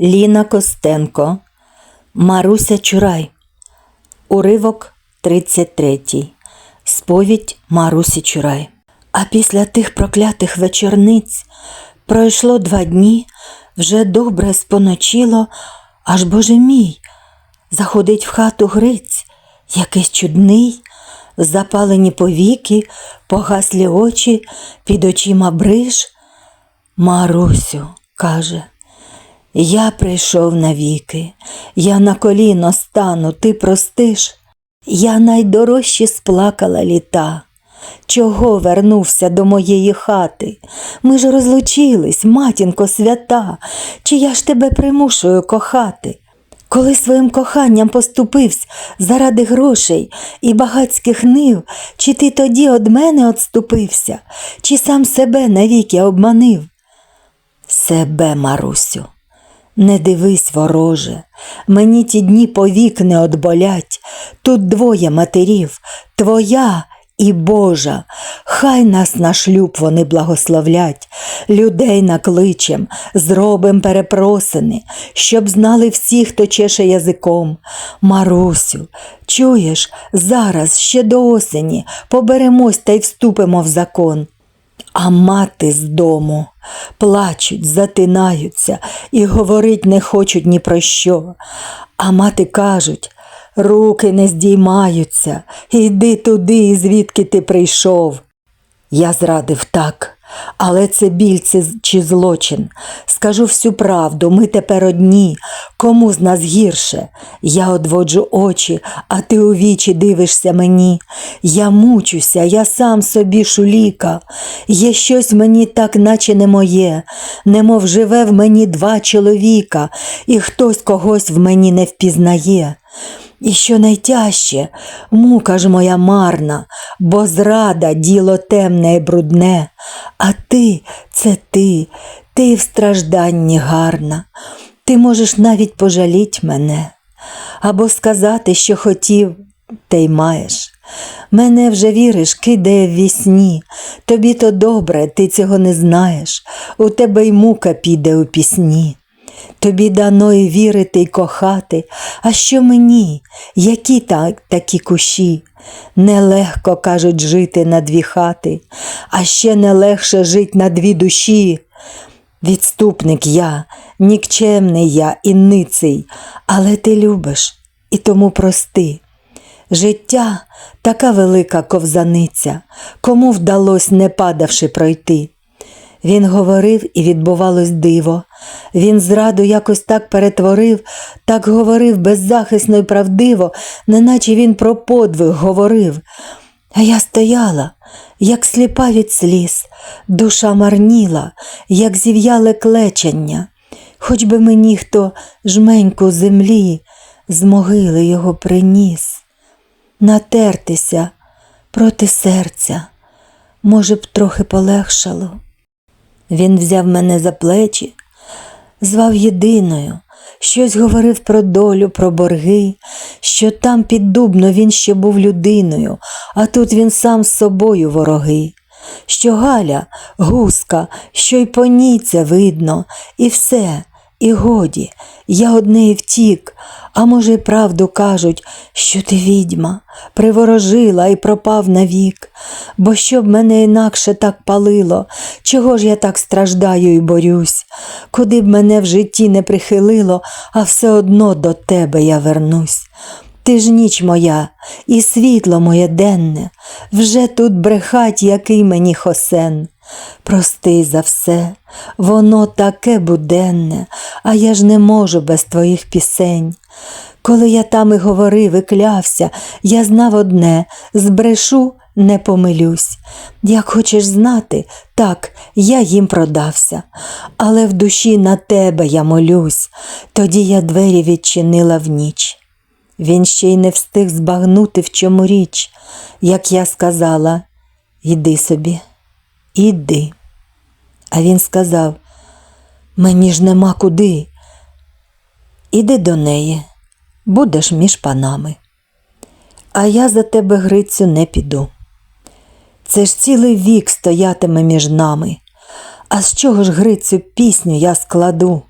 Ліна Костенко, Маруся Чурай. Уривок 33. Сповідь Марусі Чурай. А після тих проклятих вечорниць пройшло два дні, вже добре споночило, аж боже мій, заходить в хату Гриць, якийсь чудний, запалені повіки, погаслі очі, під очима бриж. Марусю, каже, я прийшов навіки, я на коліно стану, ти простиш. Я найдорожче сплакала літа. Чого вернувся до моєї хати? Ми ж розлучились, матінко свята, чи я ж тебе примушую кохати? Коли своїм коханням поступився заради грошей і багатських нив, чи ти тоді од мене отступився, чи сам себе навіки обманив? Себе, Марусю, не дивись, вороже, мені ті дні повік не одболять. Тут двоє матерів, твоя і Божа. Хай нас на шлюб вони благословлять, людей накличем, зробим перепросини, щоб знали всі, хто чеше язиком. Марусю, чуєш, зараз ще до осені поберемось та й вступимо в закон. А мати з дому плачуть, затинаються і говорить не хочуть ні про що. А мати кажуть, руки не здіймаються, іди туди, звідки ти прийшов. Я зрадив так, але це біль чи злочин. Скажу всю правду, ми тепер одні. Кому з нас гірше? Я одводжу очі, а ти у вічі дивишся мені. Я мучуся, я сам собі шуліка. Є щось мені так, наче не моє, немов живе в мені два чоловіка, і хтось когось в мені не впізнає. І що найтяжче, мука ж моя марна, бо зрада діло темне і брудне, а ти це ти, ти в стражданні гарна. Ти можеш навіть пожаліть мене, або сказати, що хотів, те й маєш. Мене вже віриш, кидає в вісні. Тобі то добре, ти цього не знаєш. У тебе й мука піде у пісні. Тобі дано і вірити, й кохати, а що мені, які так, такі кущі? Нелегко, кажуть, жити на дві хати, а ще не легше жить на дві душі. Відступник я, нікчемний я і ниций, але ти любиш і тому прости. Життя така велика ковзаниця, кому вдалось, не падавши, пройти. Він говорив і відбувалось диво. Він зраду якось так перетворив, так говорив беззахисно й правдиво, неначе він про подвиг говорив. А я стояла, як сліпа від сліз, душа марніла, як зів'яле клечення. Хоч би мені хто жменьку землі з могили його приніс. Натертися проти серця, може б, трохи полегшало. Він взяв мене за плечі, звав єдиною, щось говорив про долю, про борги, що там під Дубно він ще був людиною, а тут він сам з собою вороги. Що Галя гуска, що й по ній це видно, і все, і годі, я од неї втік, а може, й правду кажуть, що ти відьма, приворожила і пропав навік, бо щоб мене інакше так палило, чого ж я так страждаю і борюсь, куди б мене в житті не прихилило, а все одно до тебе я вернусь. Ти ж ніч моя, і світло моє денне, вже тут брехать, який мені хосен. Прости за все, воно таке буденне, а я ж не можу без твоїх пісень. Коли я там і говорив, і клявся, я знав одне збрешу, не помилюсь. Як хочеш знати, так, я їм продався, але в душі на тебе я молюсь, тоді я двері відчинила в ніч. Він ще й не встиг збагнути, в чому річ, як я сказала, іди собі, іди. А він сказав, мені ж нема куди. Іди до неї, будеш між панами. А я за тебе, Грицю, не піду. Це ж цілий вік стоятиме між нами. А з чого ж, Грицю, пісню я складу?